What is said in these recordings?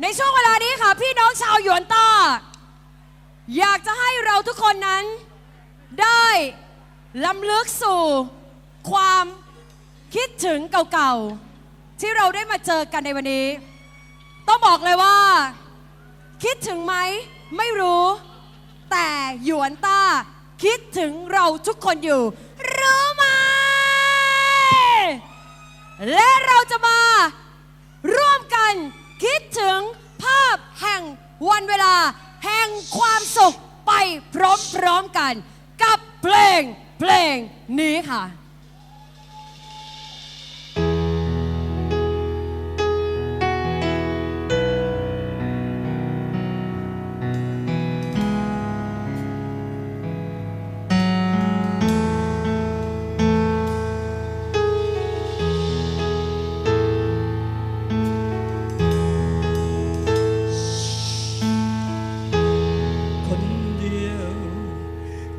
ในช่วงเวลานี้ค่ะ พี่น้องชาวหยวนต้า อยากจะให้เราทุกคนนั้น ได้ล้ำลึกสู่ ความคิดถึงเก่าๆ ที่เราได้มาเจอกันในวันนี้ ต้องบอกเลยว่า คิดถึงไหมไม่รู้ แต่หยวนต้า คิดถึงเราทุกคนอยู่ รู้ไหม และเราจะมาร่วมกัน คิดถึงภาพแห่งวันเวลา แห่งความสุขไปพร้อมๆกัน กับเพลงเพลงนี้ค่ะ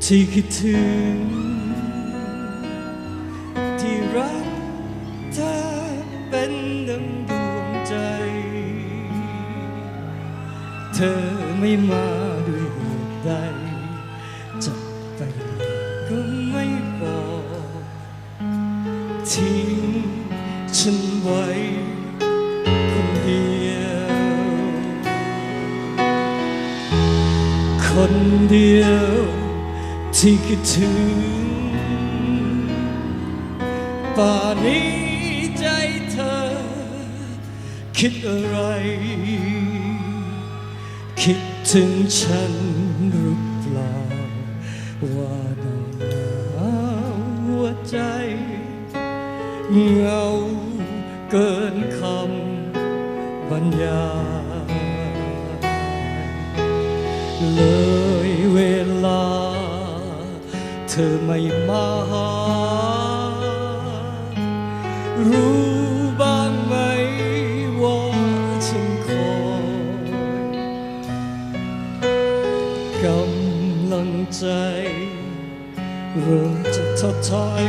ที่คิดถึงที่รักเธอเป็นดังดวงใจ เธอไม่มาด้วยเหตุใดจะไปก็ไม่บอกทิ้งฉันไว้คนเดียว คนเดียว ที่คิดถึงป่านนี้ใจเธอ คิดอะไร คิดถึงฉันหรือเปล่า ว่าหนาวหัวใจ เงาเกินคำบรรยายเลย เธอไม่มาหา รู้บ้างไหมว่าฉันคอยกำลังใจเริ่มจะท้อถอย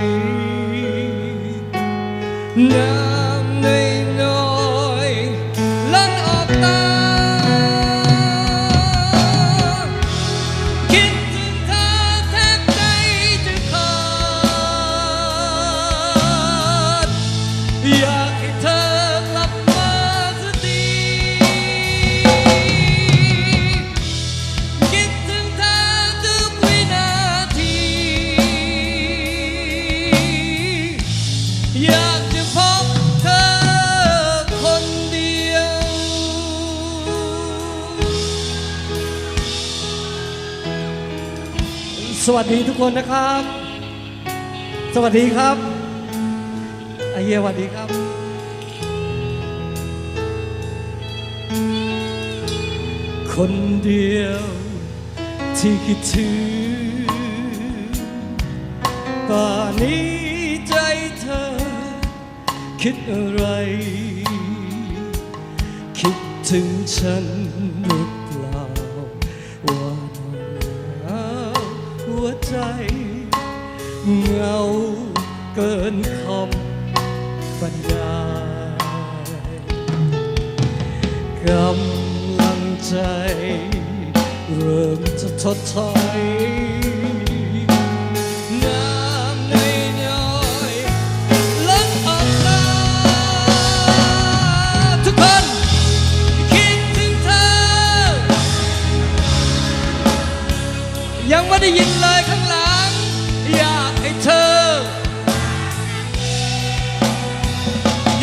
น้ำ สวัสดีทุกคนนะครับ สวัสดีครับอเฮียสวัสดีครับ คนเดียวที่คิดถึงป่านนี้ใจเธอ คิดอะไร คิดถึงฉันหรือ ใจเงาเกินคำบรรยายกำลังใจ เริ่มจะทดถอย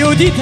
อยู่ที่เ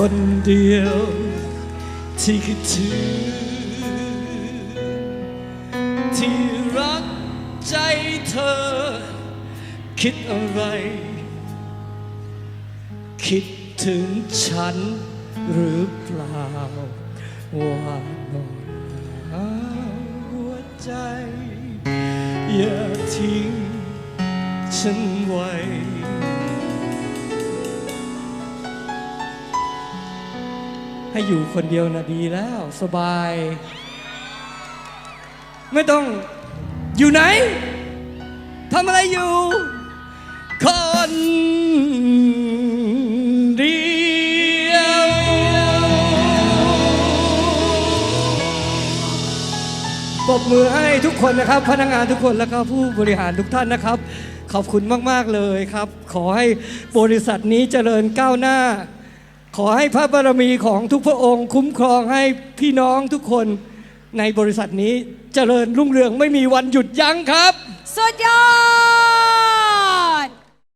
คนเดียว ที่คิดถึงที่รักใจเธอ คิดอะไร คิดถึงฉันหรือเปล่า ว่านอนาหัวใจ อย่าทิ้งฉันไว้ ให้อยู่คนเดียวนะดีแล้ว สบาย ไม่ต้องอยู่ไหนทำอะไรอยู่ คนเดียว ปรบมือให้ทุกคนนะครับ พนักงานทุกคนแล้วก็ผู้บริหารทุกท่านนะครับ ขอบคุณมาก ๆ เลยครับ ขอให้บริษัทนี้เจริญก้าวหน้า ขอให้พระบารมีของทุกพระองค์ คุ้มครองให้พี่น้องทุกคนในบริษัทนี้เจริญรุ่งเรืองไม่มีวันหยุดยั้งครับ สุดยอด